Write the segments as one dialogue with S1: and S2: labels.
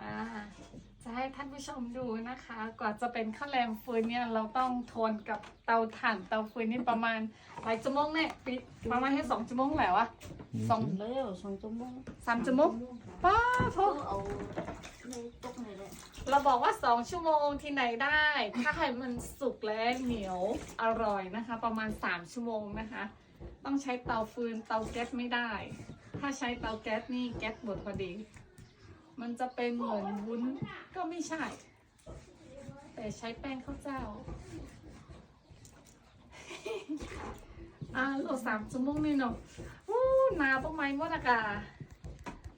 S1: มา จะให้ท่านผู้ชมดูนะคะ กว่าจะเป็นข้าวแรงฟืนเนี่ยเราต้องทนกับเตาถ่านเตาฟืนนี่ประมาณหลายชั่วโมงเนี่ยปิประมาณให้สองชั่วโมงแหละวะสอง
S2: แล้วสองชั่วโมง
S1: สามชั่วโมงป้าโท
S2: ก็เอาในตกในเลย
S1: เราบอกว่าสองชั่วโมงที่ไหนได้ ถ้าให้มันสุกและเหนียวอร่อยนะคะ ประมาณสามชั่วโมงนะคะ ต้องใช้เตาฟืนเตาแก๊สไม่ได้ ถ้าใช้เตาแก๊สนี่แก๊สหมดพอดี มันจะเป็นเหมือนวุ้นก็ไม่ใช่ แต่ใช้แป้งข้าวเจ้า อ่าโลสามชั่วโมงนี่เนาะอู้หนาปะไม้มดอากา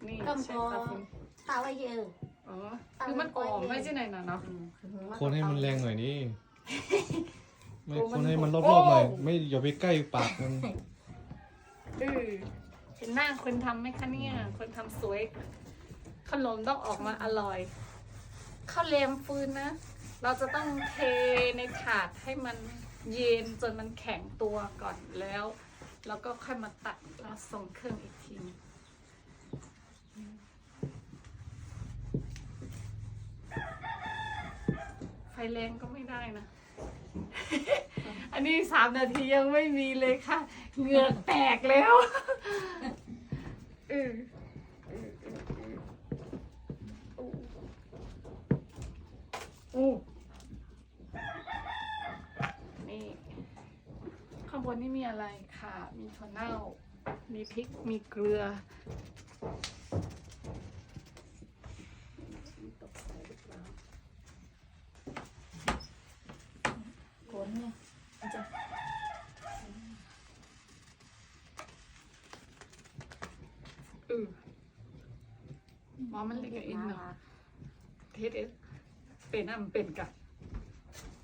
S1: นี่
S2: ก็พ
S1: ใช้
S2: อ
S1: เตาฟืน
S2: ตาไว้เยอะ
S1: อ๋อคือมันอ่อมไม่ใช่ไหนนะเนาะ
S3: คนให้มันแรงหน่อยนี่ไม่
S1: โอ้
S3: ค
S1: มัน
S3: นให้มันร
S1: โอ้
S3: อบๆหน่อยไม่อย่าไปใกล้ปากมัน
S1: เออเห็นหน้าคนทำไหมคะเนี่ย คนทำสวย ขนมต้องออกมาอร่อยข้าวแรมฟืนนะ เราจะต้องเทในถาดให้มันเย็นจนมันแข็งตัวก่อนแล้ว แล้วก็ค่อยมาตัดแล้วส่งเครื่องอีกทีไฟแรงก็ไม่ได้นะ อันนี้สามนาทียังไม่มีเลยค่ะ เหงื่อแตกแล้วออเออเออเอออู้ อู้นี่ข้างบนนี่มีอะไรค่ะ มีถั่วเน่า มีพริก มีเกลือตกใส่หรือเนี่
S2: ย
S1: เออมอมันเล็กกับอินเนาะเทสเอส เป็นอะมันเป็นกะ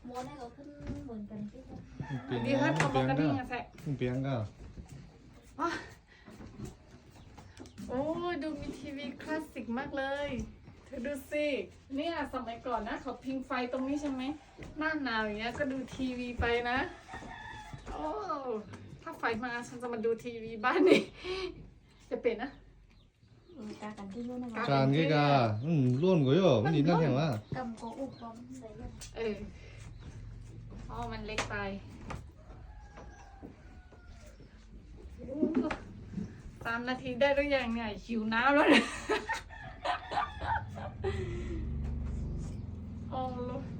S2: โมนี่ก็ขึ้นเหมือนกันที่
S3: เปลี่ยน
S1: ดีฮะ
S3: ก็
S1: ทำ
S3: เปลี่ยน
S1: กัน
S3: ก็
S1: นี่ไงแฟะ
S3: เปลี่ยนก็
S1: โอ้ยดูมีทีวีคลาสสิกมากเลยเธอดูสิเนี่ยสมัยก่อนนะเขาพิงไฟตรงนี้ใช่ไหมหน้าหนาวอย่างเงี้ยก็ดูทีวีไปนะโอ้ถ้าไฟมาฉันจะมาดูทีวีบ้านนี่จะเป็นนะ
S2: กากันที่นู่นนะ
S3: การกี่กาอืมร่วนกว่าโยมันดีนั่นแห่งว่ากำ
S2: ก็อุบบ้องใส่กัน
S1: เอออ๋อมันเล็กไปโอ้สามนาทีได้หรือยังเนี่ยหิวน้ำแล้วเนี่ย โอ้ลูกเ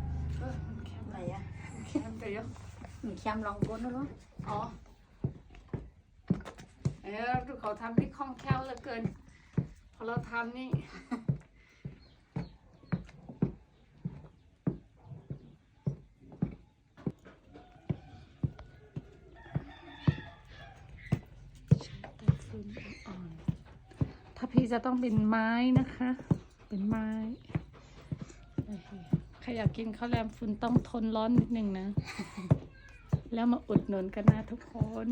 S1: ออมัน แคบ
S2: ไหนอะ
S1: มันแคบไปเยอะ
S2: มีแคมลองก้นแล้วเนาะ
S1: อ๋อเออดูเขาทำที่คล่องแคล่วเหลือเกิน พอเราทำนี่ถ้าพี่จะต้องเป็นไม้นะคะ เป็นไม้โอเคใค รอยากกินข้าวแรมฟืนต้องทนร้อนนิดนึงนะ แล้วมาอุดหนุนกันนะทุกคน